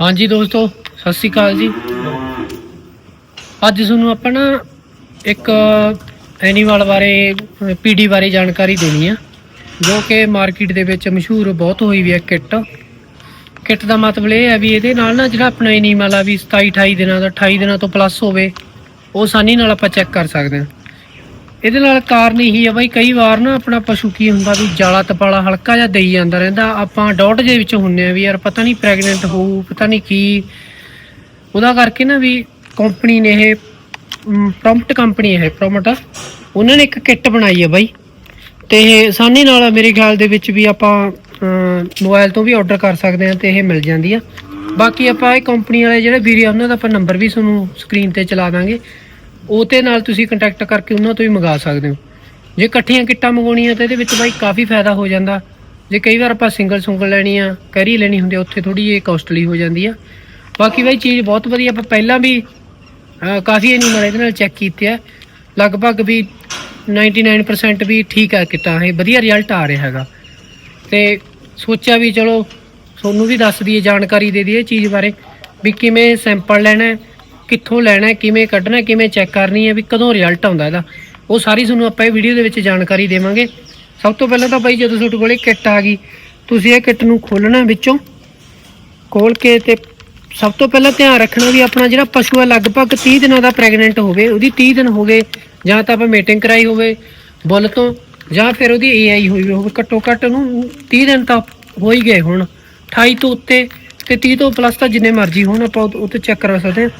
ਹਾਂਜੀ ਦੋਸਤੋ, ਸਤਿ ਸ੍ਰੀ ਅਕਾਲ ਜੀ। ਅੱਜ ਤੁਹਾਨੂੰ ਆਪਾਂ ਨਾ ਇੱਕ ਐਨੀਮਲ ਬਾਰੇ ਪੀਡੀ ਬਾਰੇ ਜਾਣਕਾਰੀ ਦੇਣੀ ਆ, ਜੋ ਕਿ ਮਾਰਕੀਟ ਦੇ ਵਿੱਚ ਮਸ਼ਹੂਰ ਬਹੁਤ ਹੋਈ ਵੀ ਹੈ ਕਿੱਟ। ਕਿੱਟ ਦਾ ਮਤਲਬ ਇਹ ਹੈ ਵੀ ਇਹਦੇ ਨਾਲ ਨਾ ਜਿਹੜਾ ਆਪਣਾ ਐਨੀਮਲ ਆ ਵੀ 27 28 ਦਿਨਾਂ ਦਾ 28 ਦਿਨਾਂ ਤੋਂ ਪਲੱਸ ਹੋਵੇ, ਉਹ ਆਸਾਨੀ ਨਾਲ ਆਪਾਂ ਚੈੱਕ ਕਰ ਸਕਦੇ ਹਾਂ ਇਹਦੇ ਨਾਲ ਕਾਰਨ ਇਹੀ ਆ ਬਾਈ, ਕਈ ਵਾਰ ਨਾ ਆਪਣਾ ਪਸ਼ੂ ਕੀ ਹੁੰਦਾ ਵੀ ਜਾਲਾ ਤਪਾਲਾ ਹਲਕਾ ਜਿਹਾ ਦੇਈ ਜਾਂਦਾ ਰਹਿੰਦਾ। ਆਪਾਂ ਡਾਟ ਦੇ ਵਿੱਚ ਹੁੰਨੇ ਆ ਵੀ ਯਾਰ ਪਤਾ ਨਹੀਂ ਪ੍ਰੈਗਨੈਂਟ ਹੋਊ, ਪਤਾ ਨਹੀਂ ਕੀ। ਉਹਦਾ ਕਰਕੇ ਨਾ ਵੀ ਕੰਪਨੀ ਨੇ ਇਹ ਪ੍ਰੋਮਪਟ ਕੰਪਨੀ ਹੈ ਪ੍ਰੋਮਟ ਉਹਨਾਂ ਨੇ ਇੱਕ ਕਿੱਟ ਬਣਾਈ ਹੈ ਬਾਈ। ਤੇ ਇਹ ਆਸਾਨੀ ਨਾਲ ਮੇਰੇ ਖਿਆਲ ਦੇ ਵਿੱਚ ਵੀ ਆਪਾਂ ਮੋਬਾਈਲ ਤੋਂ ਵੀ ਆਰਡਰ ਕਰ ਸਕਦੇ ਹਾਂ ਤੇ ਇਹ ਮਿਲ ਜਾਂਦੀ ਆ। ਬਾਕੀ ਆਪਾਂ ਇਹ ਕੰਪਨੀ ਵਾਲੇ ਜਿਹੜੇ ਵੀਰੇ ਆ, ਉਹਨਾਂ ਦਾ ਆਪਾਂ ਨੰਬਰ ਵੀ ਤੁਹਾਨੂੰ ਸਕਰੀਨ ਤੇ ਚਲਾ ਦਾਂਗੇ। ਉਹਦੇ ਨਾਲ ਤੁਸੀਂ ਕੰਟੈਕਟ ਕਰਕੇ ਉਹਨਾਂ ਤੋਂ ਹੀ ਮੰਗਾ ਸਕਦੇ ਹੋ। ਜੇ ਇਕੱਠੀਆਂ ਕਿੱਟਾਂ ਮੰਗਾਉਣੀਆਂ ਤਾਂ ਇਹਦੇ ਵਿੱਚ ਬਾਈ ਕਾਫੀ ਫਾਇਦਾ ਹੋ ਜਾਂਦਾ। ਜੇ ਕਈ ਵਾਰ ਆਪਾਂ ਸਿੰਗਲ ਸੁੰਗਲ ਲੈਣੀ ਆ ਕੈਰੀ ਲੈਣੀ ਹੁੰਦੀ ਆ ਉੱਥੇ ਥੋੜੀ ਜਿਹੀ ਕਾਸਟਲੀ ਹੋ ਜਾਂਦੀ ਆ। ਬਾਕੀ ਬਾਈ ਚੀਜ਼ ਬਹੁਤ ਵਧੀਆ ਆਪਾਂ ਪਹਿਲਾਂ ਵੀ ਅਹ, ਕਾਫੀ ਐਨੀਮਲ ਇਹਦੇ ਨਾਲ ਚੈੱਕ ਕੀਤੇ ਆ। ਲਗਭਗ ਵੀ 99% ਵੀ ਠੀਕ ਆ ਕਿੱਟਾਂ ਇਹ ਵਧੀਆ ਰਿਜ਼ਲਟ ਆ ਰਿਹਾ ਹੈਗਾ। ਤੇ ਸੋਚਿਆ ਵੀ ਚਲੋ ਤੁਹਾਨੂੰ ਵੀ ਦੱਸ ਦਈਏ ਜਾਣਕਾਰੀ ਦੇ ਦਈਏ ਚੀਜ਼ ਬਾਰੇ ਵੀ ਕਿਵੇਂ ਸੈਂਪਲ ਲੈਣਾ ਕਿੱਥੋਂ ਲੈਣਾ ਕਿਵੇਂ ਕੱਢਣਾ ਕਿਵੇਂ ਚੈੱਕ ਕਰਨੀ ਹੈ, ਵੀ ਕਦੋਂ ਰਿਜ਼ਲਟ ਆਉਂਦਾ ਇਹਦਾ। ਉਹ ਸਾਰੀ ਤੁਹਾਨੂੰ ਆਪਾਂ ਇਹ ਵੀਡੀਓ ਦੇ ਵਿੱਚ ਜਾਣਕਾਰੀ ਦੇਵਾਂਗੇ। ਸਭ ਤੋਂ ਪਹਿਲਾਂ ਤਾਂ ਬਾਈ, ਜਦੋਂ ਤੁਹਾਡੇ ਕੋਲੇ ਕਿੱਟ ਆ ਗਈ, ਤੁਸੀਂ ਇਹ ਕਿੱਟ ਨੂੰ ਖੋਲਣਾ ਵਿੱਚੋਂ। ਖੋਲ ਕੇ ਤੇ ਸਭ ਤੋਂ ਪਹਿਲਾਂ ਧਿਆਨ ਰੱਖਣਾ ਵੀ ਆਪਣਾ ਜਿਹੜਾ ਪਸ਼ੂ ਹੈ ਲਗਭਗ 30 ਦਿਨਾਂ ਦਾ ਪ੍ਰੈਗਨੈਂਟ ਹੋਵੇ, ਉਹਦੀ 30 ਦਿਨ ਹੋ ਗਏ, ਜਾਂ ਤਾਂ ਆਪਾਂ ਮੀਟਿੰਗ ਕਰਾਈ ਹੋਵੇ, ਬੁੱਲ ਤੋਂ, ਜਾਂ ਫਿਰ ਉਹਦੀ ਏਆਈ ਹੋਈ ਹੋਵੇ ਘੱਟੋ ਘੱਟ ਉਹਨੂੰ 30 ਦਿਨ ਤਾਂ ਹੋ ਹੀ ਗਏ ਹੁਣ। 28 ਤੋਂ ਉੱਤੇ ਤੇ 30 ਤੋਂ ਪਲੱਸ ਤਾਂ ਜਿੰਨੇ ਮਰਜ਼ੀ ਹੋਣ, ਆਪਾਂ ਉਹ ਤੇ ਚੈੱਕ ਕਰਾ ਸਕਦੇ ਹਾਂ।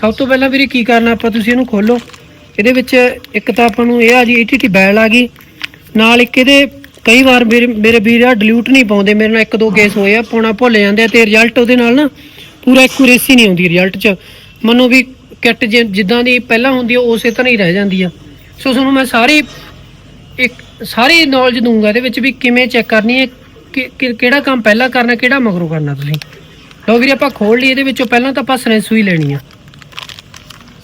ਸਭ ਤੋਂ ਪਹਿਲਾਂ ਵੀਰੇ ਕੀ ਕਰਨਾ, ਆਪਾਂ ਤੁਸੀਂ ਇਹਨੂੰ ਖੋਲੋ। ਇਹਦੇ ਵਿੱਚ ਇੱਕ ਤਾਂ ਆਪਾਂ ਨੂੰ ਇਹ ਆ ਜੀ ਏਟੀਟੀ ਬੈਲ ਆ ਗਈ। ਨਾਲ ਇੱਕ ਇਹਦੇ ਕਈ ਵਾਰ ਮੇਰੇ ਮੇਰੇ ਵੀਰ ਆ ਡਿਲੀਟ ਨਹੀਂ ਪਾਉਂਦੇ। ਮੇਰੇ ਨਾਲ ਇੱਕ ਦੋ ਕੇਸ ਹੋਏ ਆ ਪਾਉਣਾ ਭੁੱਲ ਜਾਂਦੇ ਆ ਤੇ ਰਿਜ਼ਲਟ ਉਹਦੇ ਨਾਲ ਨਾ ਪੂਰਾ ਐਕੂਰੇਸੀ ਨਹੀਂ ਆਉਂਦੀ ਰਿਜ਼ਲਟ 'ਚ। ਮੰਨੋ ਵੀ ਕਿੱਟ ਜੇ, ਜਿੱਦਾਂ ਦੀ ਪਹਿਲਾਂ ਹੁੰਦੀ ਆ ਉਸੇ ਤਰ੍ਹਾਂ ਹੀ ਰਹਿ ਜਾਂਦੀ ਆ। ਸੋ ਤੁਹਾਨੂੰ ਮੈਂ ਸਾਰੀ ਇੱਕ, ਸਾਰੀ ਨੌਲੇਜ ਦੂੰਗਾ ਇਹਦੇ ਵਿੱਚ ਵੀ ਕਿਵੇਂ ਚੈੱਕ ਕਰਨੀ ਹੈ, ਕਿ- ਕਿਹੜਾ ਕੰਮ ਪਹਿਲਾਂ ਕਰਨਾ, ਕਿਹੜਾ ਮਗਰੋਂ ਕਰਨਾ ਤੁਸੀਂ। ਲਓ ਵੀਰੇ ਆਪਾਂ ਖੋਲ ਲਈ ਇਹਦੇ ਵਿੱਚੋਂ ਪਹਿਲਾਂ ਤਾਂ ਆਪਾਂ ਸਰੈਂਸੂਈ ਲੈਣੀ ਆ।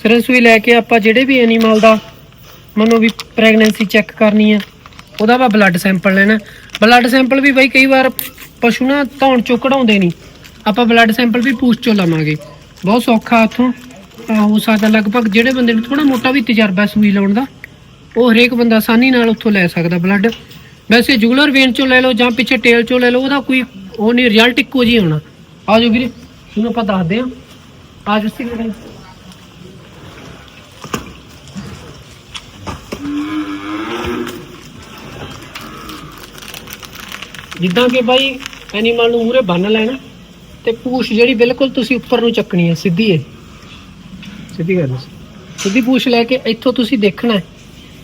ਸਰੈਂਸੂਈ ਲੈ ਕੇ ਆਪਾਂ ਜਿਹੜੇ ਵੀ ਐਨੀਮਲ ਦਾ ਮੰਨੋ ਵੀ ਪ੍ਰੈਗਨੈਂਸੀ ਚੈੱਕ ਕਰਨੀ ਆ, ਉਹਦਾ ਆਪਾਂ ਬਲੱਡ ਸੈਂਪਲ ਲੈਣਾ। ਬਲੱਡ ਸੈਂਪਲ ਵੀ ਬਈ ਕਈ ਵਾਰ ਪਸ਼ੂ ਨਾ ਧੌਣ ਚੋਂ ਕਢਾਉਂਦੇ ਨਹੀਂ ਆਪਾਂ ਬਲੱਡ ਸੈਂਪਲ ਵੀ ਪੂਛ ਚੋਂ ਲਵਾਂਗੇ। ਬਹੁਤ ਸੌਖਾ ਉੱਥੋਂ। ਹੋ ਸਕਦਾ ਲਗਭਗ ਜਿਹੜੇ ਬੰਦੇ ਨੂੰ ਥੋੜਾ ਮੋਟਾ ਵੀ ਤਜਰਬਾ ਸੂਈ ਲਾਉਣ ਦਾ, ਉਹ ਹਰੇਕ ਬੰਦਾ ਆਸਾਨੀ ਨਾਲ ਉੱਥੋਂ ਲੈ ਸਕਦਾ ਬਲੱਡ ਵੈਸੇ ਜੁਗਲਰ ਵੇਨ ਚੋਂ ਲੈ ਲਓ ਜਾਂ ਪਿੱਛੇ ਟੇਲ ਚੋਂ ਲੈ ਲਓ, ਉਹਦਾ ਕੋਈ ਉਹ ਨਹੀਂ ਰਿਜ਼ਲਟ ਇੱਕੋ ਜਿਹਾ ਹੋਣਾ। ਆ ਜਾਓ ਵੀਰੇ, ਤੁਹਾਨੂੰ ਆਪਾਂ ਦੱਸਦੇ ਹਾਂ। ਆ ਜਾਓ ਸੀ ਜਿੱਦਾਂ ਕਿ ਬਾਈ ਐਨੀਮਲ ਨੂੰ ਮੂਰੇ ਬੰਨ ਲੈਣਾ ਤੇ ਪੂਛ ਜਿਹੜੀ ਬਿਲਕੁਲ ਤੁਸੀਂ ਉੱਪਰ ਨੂੰ ਚੱਕਣੀ ਹੈ, ਸਿੱਧੀ ਹੈ। ਸਿੱਧੀ ਕਰ ਸਿੱਧੀ ਪੂਛ ਲੈ ਕੇ ਇੱਥੋਂ ਤੁਸੀਂ ਦੇਖਣਾ ਹੈ।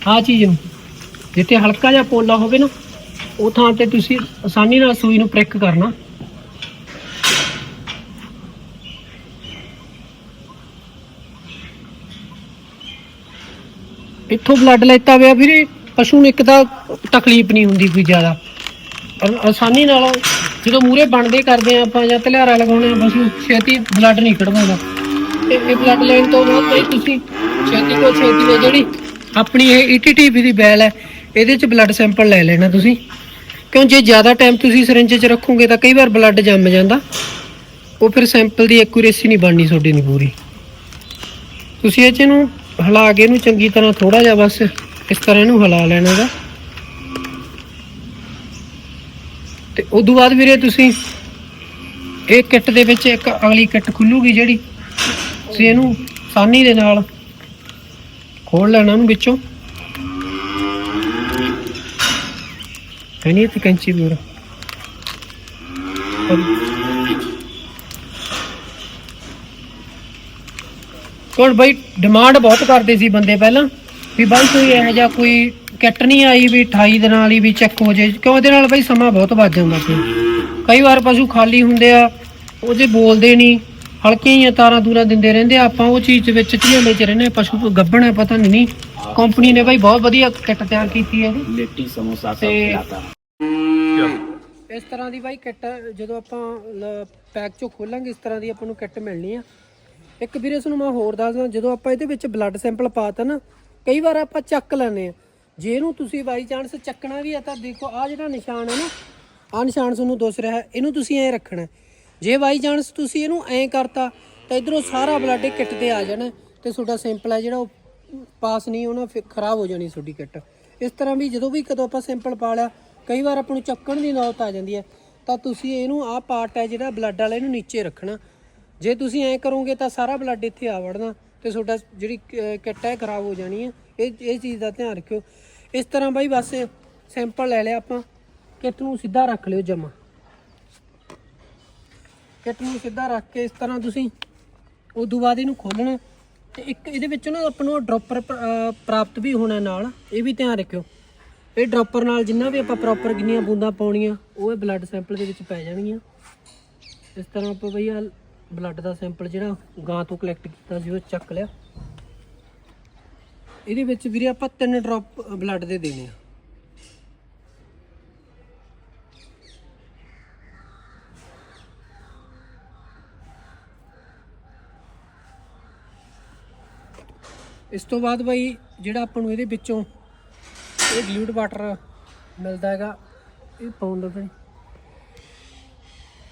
ਆਹ ਚੀਜ਼ ਨੂੰ, ਜਿੱਥੇ ਹਲਕਾ ਜਿਹਾ ਪੋਲਾ ਹੋਵੇ ਨਾ, ਉਹ ਥਾਂ ਤੇ ਤੁਸੀਂ ਆਸਾਨੀ ਨਾਲ ਸੂਈ ਨੂੰ ਪ੍ਰਿਕ ਕਰਨਾ। ਇੱਥੋਂ ਬਲੱਡ ਲੈਤਾ ਹੋਇਆ ਵੀਰੇ, ਪਸ਼ੂ ਨੂੰ ਇੱਕ ਤਾਂ ਤਕਲੀਫ ਨਹੀਂ ਹੁੰਦੀ ਕੋਈ ਜ਼ਿਆਦਾ। ਔਰ ਆਸਾਨੀ ਨਾਲ ਜਦੋਂ ਮੂਰੇ ਬਣਦੇ ਕਰਦੇ ਆ ਆਪਾਂ ਜਾਂ ਧਲਿਆਰਾ ਲਗਾਉਣੇ ਆ ਪਸ਼ੂ ਛੇਤੀ ਬਲੱਡ ਨਹੀਂ ਕਢਵਾਉਂਦਾ। ਤੇ ਇਹ ਬਲੱਡ ਲੈਣ ਤੋਂ ਬਾਅਦ ਬਈ ਤੁਸੀਂ ਛੇਤੀ ਤੋਂ ਛੇਤੀ ਉਹ ਜਿਹੜੀ ਆਪਣੀ ਇਹ ਈਟੀਟੀਪੀ ਦੀ ਬੈਲ ਹੈ, ਇਹਦੇ ਚ ਬਲੱਡ ਸੈਂਪਲ ਲੈ ਲੈਣਾ ਤੁਸੀਂ। ਕਿਉਂ ਜੇ ਜ਼ਿਆਦਾ ਟਾਈਮ ਤੁਸੀਂ ਸਿਰਿੰਜ 'ਚ ਰੱਖੋਗੇ ਤਾਂ ਕਈ ਵਾਰ ਬਲੱਡ ਜੰਮ ਜਾਂਦਾ। ਉਹ ਫਿਰ ਸੈਂਪਲ ਦੀ ਐਕੂਰੇਸੀ ਨਹੀਂ ਬਣਨੀ ਤੁਹਾਡੀ ਨਹੀਂ ਪੂਰੀ। ਤੁਸੀਂ ਇਹ 'ਚ ਇਹਨੂੰ ਹਿਲਾ ਕੇ ਇਹਨੂੰ ਚੰਗੀ ਤਰ੍ਹਾਂ ਥੋੜਾ ਜਿਹਾ ਬਸ ਇਸ ਤਰ੍ਹਾਂ ਇਹਨੂੰ ਹਿਲਾ ਲੈਣਾ ਦਾ ਤੇ ਉਦੋਂ ਬਾਅਦ ਵੀਰੇ ਤੁਸੀਂ ਇਹ ਕਿੱਟ ਦੇ ਵਿੱਚ ਇੱਕ ਅਗਲੀ ਕਿੱਟ ਖੁੱਲੂਗੀ ਜਿਹੜੀ ਤੁਸੀਂ ਇਹਨੂੰ ਆਸਾਨੀ ਦੇ ਨਾਲ ਖੋਲ ਲੈਣਾ ਉਹਨੂੰ ਵਿੱਚੋਂ। ਕਨੀ ਤੇ ਕੈਂਚੀ ਦੂਰ ਕੋਲ ਬਈ ਡਿਮਾਂਡ ਬਹੁਤ ਕਰਦੇ ਸੀ ਬੰਦੇ ਪਹਿਲਾਂ ਵੀ ਬਾਈ ਕੋਈ ਇਹੋ ਜਿਹਾ ਕੋਈ ਕਿੱਟ ਨਹੀਂ ਆਈ ਵੀ 28 ਦਿਨਾਂ ਵਾਲੀ ਵੀ ਚੈੱਕ ਹੋ ਜੇ। ਕਿਉਂ? ਇਹਦੇ ਨਾਲ ਬਈ ਸਮਾਂ ਬਹੁਤ ਵੱਧ ਜਾਂਦਾ ਸੀ। ਕਈ ਵਾਰ ਪਸ਼ੂ ਖਾਲੀ ਹੁੰਦੇ ਆ ਉਹਦੇ ਬੋਲਦੇ ਨਹੀਂ ਹਲਕੀਆਂ ਹੀ ਤਾਰਾਂ ਦੂਰਾਂ ਦਿੰਦੇ ਰਹਿੰਦੇ ਆਪਾਂ ਉਹ ਚੀਜ਼ ਦੇ ਵਿੱਚ ਧੀਆਂ ਵਿੱਚ ਰਹਿੰਦੇ ਪਸ਼ੂ ਗੱਭਣ ਹੈ ਪਤਾ ਨਹੀਂ ਕੰਪਨੀ ਨੇ ਬਈ ਬਹੁਤ ਵਧੀਆ ਕਿੱਟ ਤਿਆਰ ਕੀਤੀ ਹੈ। ਲੇਟੀ ਸਮੋਸਾ ਸਭ ਖਿਲਾਤਾ ਇਸ ਤਰ੍ਹਾਂ ਦੀ ਬਾਈ ਕਿੱਟ ਜਦੋਂ ਆਪਾਂ ਪੈਕ ਚੋਂ ਖੋਲਾਂਗੇ ਇਸ ਤਰ੍ਹਾਂ ਦੀ ਆਪਾਂ ਨੂੰ ਕਿੱਟ ਮਿਲਣੀ ਆ। ਇੱਕ ਵੀਰੇ ਨੂੰ ਮੈਂ ਹੋਰ ਦੱਸਦਾ ਜਦੋਂ ਆਪਾਂ ਇਹਦੇ ਵਿੱਚ ਬਲੱਡ ਸੈਂਪਲ ਪਾਤਾ ਨਾ ਕਈ ਵਾਰ ਆਪਾਂ ਚੱਕ ਲੈਨੇ ਆ। ਜੇ ਇਹਨੂੰ ਤੁਸੀਂ ਬਾਈ ਚਾਂਸ ਚੱਕਣਾ ਵੀ ਹੈ ਤਾਂ ਦੇਖੋ ਆ ਜਿਹੜਾ ਨਿਸ਼ਾਨ ਹੈ ਨਾ ਆ ਨਿਸ਼ਾਨ ਤੁਹਾਨੂੰ ਦੱਸ ਰਿਹਾ ਹੈ, ਇਹਨੂੰ ਤੁਸੀਂ ਐ ਰੱਖਣਾ ਜੇ ਬਾਈ ਚਾਂਸ ਤੁਸੀਂ ਇਹਨੂੰ ਐਂ ਕਰਤਾ, ਤਾਂ ਇਧਰੋਂ ਸਾਰਾ ਬਲੱਡ ਕਿੱਟ ਤੇ ਆ ਜਾਣਾ ਤੇ ਤੁਹਾਡਾ ਸੈਂਪਲ ਹੈ ਜਿਹੜਾ ਉਹ ਪਾਸ ਨਹੀਂ ਹੋਣਾ, ਫਿਰ ਖਰਾਬ ਹੋ ਜਾਣੀ ਤੁਹਾਡੀ ਕਿੱਟ। ਇਸ ਤਰ੍ਹਾਂ ਵੀ ਜਦੋਂ ਵੀ ਕਦੋਂ ਆਪਾਂ ਸੈਂਪਲ ਪਾ ਲਿਆ, ਕਈ ਵਾਰ ਆਪਾਂ ਨੂੰ ਚੱਕਣ ਦੀ ਨੌਬਤ ਆ ਜਾਂਦੀ ਹੈ, ਤਾਂ ਤੁਸੀਂ ਇਹਨੂੰ ਆਹ ਪਾਰਟ ਹੈ ਜਿਹੜਾ ਬਲੱਡ ਵਾਲਾ ਇਹਨੂੰ ਨੀਚੇ ਰੱਖਣਾ। ਜੇ ਤੁਸੀਂ ਐਂ ਕਰੋਗੇ ਤਾਂ ਸਾਰਾ ਬਲੱਡ ਇੱਥੇ ਆ ਵੜਨਾ। ਤੇ ਤੁਹਾਡਾ ਜਿਹੜੀ ਕ- ਕਿੱਟ ਹੈ ਖਰਾਬ ਹੋ ਜਾਣੀ ਹੈ। ਇਹ ਇਹ ਚੀਜ਼ ਦਾ ਧਿਆਨ ਰੱਖਿਓ। ਇਸ ਤਰ੍ਹਾਂ ਬਾਈ ਬਸ ਸੈਂਪਲ ਲੈ ਲਿਆ ਆਪਾਂ। ਕਿੱਟ ਨੂੰ ਸਿੱਧਾ ਰੱਖ ਲਿਓ ਜਮਾ। ਕਿੱਟ ਨੂੰ ਸਿੱਧਾ ਰੱਖ ਕੇ ਇਸ ਤਰ੍ਹਾਂ ਤੁਸੀਂ ਉਦੋਂ ਬਾਅਦ ਇਹਨੂੰ ਖੋਲਣਾ ਤੇ ਇੱਕ ਇਹਦੇ ਵਿੱਚ ਨਾ ਆਪਾਂ ਨੂੰ ਡ੍ਰੌਪਰ ਪ੍ਰਾਪਤ ਵੀ ਹੋਣਾ ਨਾਲ। ਇਹ ਵੀ ਧਿਆਨ ਰੱਖਿਓ। ਇਹ ਡ੍ਰੌਪਰ ਨਾਲ ਜਿੰਨਾ ਵੀ ਆਪਾਂ ਪ੍ਰੋਪਰ ਕਿੰਨੀਆਂ ਬੂੰਦਾਂ ਪਾਉਣੀਆਂ, ਉਹ ਇਹ ਬਲੱਡ ਸੈਂਪਲ ਦੇ ਵਿੱਚ ਪੈ ਜਾਣਗੀਆਂ। ਇਸ ਤਰ੍ਹਾਂ ਆਪਾਂ ਬਈ ਆ ਬਲੱਡ ਦਾ ਸੈਂਪਲ ਜਿਹੜਾ ਗਾਂ ਤੋਂ ਕਲੈਕਟ ਕੀਤਾ ਸੀ, ਉਹ ਚੱਕ ਲਿਆ। ਇਹਦੇ ਵਿੱਚ ਵੀਰੇ ਆਪਾਂ ਤਿੰਨ ਡ੍ਰੌਪ ਬਲੱਡ ਦੇ ਦੇਣੇ ਆ। ਇਸ ਤੋਂ ਬਾਅਦ ਬਾਈ ਜਿਹੜਾ ਆਪਾਂ ਨੂੰ ਇਹਦੇ ਵਿੱਚੋਂ ਇਹ ਡਿਲੂਟ ਵਾਟਰ ਮਿਲਦਾ ਹੈਗਾ, ਇਹ ਪਾਉਣ ਦਾ ਫਿਰ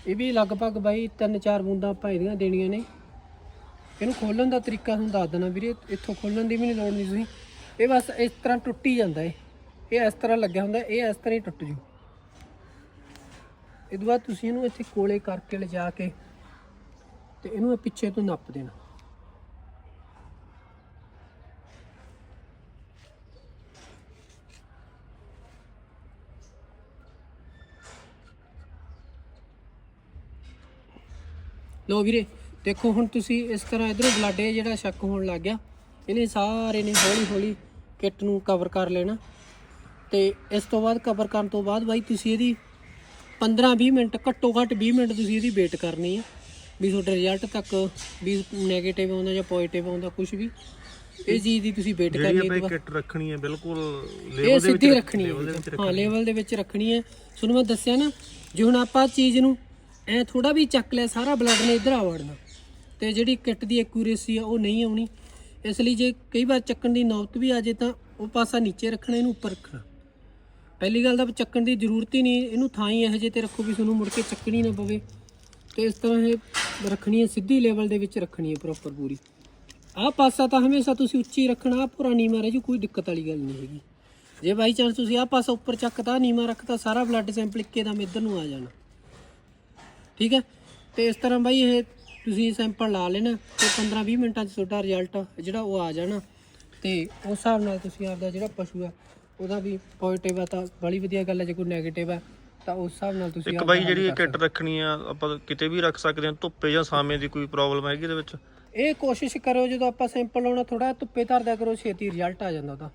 ਇਹ ਵੀ ਲਗਭਗ ਬਾਈ 3-4 ਬੂੰਦਾਂ ਆਪਾਂ ਇਹਦੀਆਂ ਦੇਣੀਆਂ ਨੇ। ਇਹਨੂੰ ਖੋਲਣ ਦਾ ਤਰੀਕਾ ਤੁਹਾਨੂੰ ਦੱਸ ਦੇਣਾ ਵੀਰੇ, ਇੱਥੋਂ ਖੋਲਣ ਦੀ ਵੀ ਨਹੀਂ ਲੋੜ ਨਹੀਂ ਤੁਸੀਂ। ਇਹ ਬਸ ਇਸ ਤਰ੍ਹਾਂ ਟੁੱਟੀ ਜਾਂਦਾ ਏ ਇਹ ਇਸ ਤਰ੍ਹਾਂ ਲੱਗਿਆ ਹੁੰਦਾ, ਇਹ ਇਸ ਤਰ੍ਹਾਂ ਹੀ ਟੁੱਟ ਜੂ। ਇਹ ਤੋਂ ਬਾਅਦ ਤੁਸੀਂ ਇਹਨੂੰ ਇੱਥੇ ਕੋਲੇ ਕਰਕੇ ਲਿਜਾ ਕੇ ਤੇ ਇਹਨੂੰ ਪਿੱਛੇ ਤੋਂ ਨੱਪ ਦੇਣਾ। ਲੋ ਵੀਰੇ ਦੇਖੋ ਹੁਣ ਤੁਸੀਂ ਇਸ ਤਰ੍ਹਾਂ ਇਧਰੋਂ ਬਲੱਡ ਇਹ ਜਿਹੜਾ ਸ਼ੱਕ ਹੋਣ ਲੱਗ ਗਿਆ ਇਹਨੇ ਸਾਰੇ ਨੇ ਹੌਲੀ ਹੌਲੀ ਕਿੱਟ ਨੂੰ ਕਵਰ ਕਰ ਲੈਣਾ। ਤੇ ਇਸ ਤੋਂ ਬਾਅਦ ਕਵਰ ਕਰਨ ਤੋਂ ਬਾਅਦ ਬਾਈ ਤੁਸੀਂ ਇਹਦੀ 15-20 ਮਿੰਟ ਘੱਟੋ ਘੱਟ 20 ਮਿੰਟ ਤੁਸੀਂ ਇਹਦੀ ਵੇਟ ਕਰਨੀ ਆ। ਵੀ ਤੁਹਾਡੇ ਰਿਜ਼ਲਟ ਤੱਕ ਵੀ 네ਗੇਟਿਵ ਆਉਂਦਾ ਜਾਂ ਪੋਜ਼ਿਟਿਵ ਆਉਂਦਾ ਕੁਝ ਵੀ। ਇਹ ਚੀਜ਼ ਦੀ ਤੁਸੀਂ ਵੇਟ ਜਿਹੜੀ ਕਰਨੀ ਹੈ ਇਹ ਕਿੱਟ ਰੱਖਣੀ ਹੈ ਬਿਲਕੁਲ ਲੈਵਲ ਦੇ ਵਿੱਚ ਰੱਖਣੀ ਹੈ ਹਾਂ ਲੈਵਲ ਦੇ ਵਿੱਚ ਰੱਖਣੀ ਹੈ ਤੁਹਾਨੂੰ ਮੈਂ ਦੱਸਿਆ ਨਾ ਜੇ ਹੁਣ ਆਪਾਂ ਚੀਜ਼ ਨੂੰ ਐ ਥੋੜਾ ਵੀ ਚੱਕ ਲਿਆ, ਸਾਰਾ ਬਲੱਡ ਨੇ ਇਧਰ ਆ ਵੜਨਾ। ਤੇ ਜਿਹੜੀ ਕਿੱਟ ਦੀ ਐਕੂਰੇਸੀ ਆ, ਉਹ ਨਹੀਂ ਆਉਣੀ। ਇਸ ਲਈ ਜੇ ਕਈ ਵਾਰ ਚੱਕਣ ਦੀ ਨੌਬਤ ਵੀ ਆ ਜੇ ਤਾਂ ਉਹ ਪਾਸਾ ਨੀਚੇ ਰੱਖਣਾ, ਇਹਨੂੰ ਉੱਪਰ ਰੱਖਣਾ। ਪਹਿਲੀ ਗੱਲ ਤਾਂ ਚੱਕਣ ਦੀ ਜ਼ਰੂਰਤ ਹੀ ਨਹੀਂ, ਇਹਨੂੰ ਥਾਂ ਹੀ ਇਹੋ ਜਿਹੇ ਤੇ ਰੱਖੋ ਵੀ ਤੁਹਾਨੂੰ ਮੁੜ ਕੇ ਚੱਕਣੀ ਨਾ ਪਵੇ। ਤੇ ਇਸ ਤਰ੍ਹਾਂ ਇਹ ਰੱਖਣੀ ਹੈ, ਸਿੱਧੀ ਲੈਵਲ ਦੇ ਵਿੱਚ ਰੱਖਣੀ ਹੈ ਪ੍ਰੋਪਰ ਪੂਰੀ। ਆਹ ਪਾਸਾ ਤਾਂ ਹਮੇਸ਼ਾ ਤੁਸੀਂ ਉੱਚੀ ਰੱਖਣਾ, ਆਹ ਪੂਰਾ ਨੀਵਾਂ ਰਹਿ ਜੂ ਕੋਈ ਦਿੱਕਤ ਵਾਲੀ ਗੱਲ ਨਹੀਂ ਹੈਗੀ। ਜੇ ਬਾਈ ਚਾਂਸ ਤੁਸੀਂ ਆਹ ਪਾਸਾ ਉੱਪਰ ਚੱਕਤਾ ਨੀਵਾਂ ਰੱਖਤਾ, ਸਾਰਾ ਬਲੱਡ ਸੈਂਪਲ ਇੱਕੇ ਦਮ ਇੱਧਰ ਨੂੰ ਆ ਜਾਣਾ। ਠੀਕ ਹੈ? ਤੇ ਇਸ ਤਰ੍ਹਾਂ ਬਾਈ ਇਹ ਤੁਸੀਂ ਸੈਂਪਲ ਲਾ ਲੈਣਾ ਤੇ 15-20 ਮਿੰਟਾਂ 'ਚ ਤੁਹਾਡਾ ਰਿਜ਼ਲਟ ਜਿਹੜਾ ਉਹ ਆ ਜਾਣਾ। ਤੇ ਉਸ ਹਿਸਾਬ ਨਾਲ ਤੁਸੀਂ ਆਪਦਾ ਜਿਹੜਾ ਪਸ਼ੂ ਆ ਉਹਦਾ ਵੀ ਪੋਜ਼ਿਟਿਵ ਆ ਤਾਂ ਬੜੀ ਵਧੀਆ ਗੱਲ ਹੈ ਜੇ ਕੋਈ 네ਗੇਟਿਵ ਆ ਤਾਂ ਉਸ ਹਿਸਾਬ ਨਾਲ ਤੁਸੀਂ ਇੱਕ ਬਾਈ ਜਿਹੜੀ ਇਹ ਕਿੱਟ ਰੱਖਣੀ ਆ ਆਪਾਂ ਕਿਤੇ ਵੀ ਰੱਖ ਸਕਦੇ ਹਾਂ ਧੁੱਪੇ ਜਾਂ ਸਾਵੇਂ ਦੀ ਕੋਈ ਪ੍ਰੋਬਲਮ ਹੈਗੀ ਇਹਦੇ ਵਿੱਚ? ਇਹ ਕੋਸ਼ਿਸ਼ ਕਰੋ ਜਦੋਂ ਆਪਾਂ ਸੈਂਪਲ ਲਾਉਣਾ ਥੋੜਾ ਧੁੱਪੇ ਧਰਦਿਆ ਕਰੋ ਛੇਤੀ ਰਿਜ਼ਲਟ ਆ ਜਾਂਦਾ ਉਹਦਾ।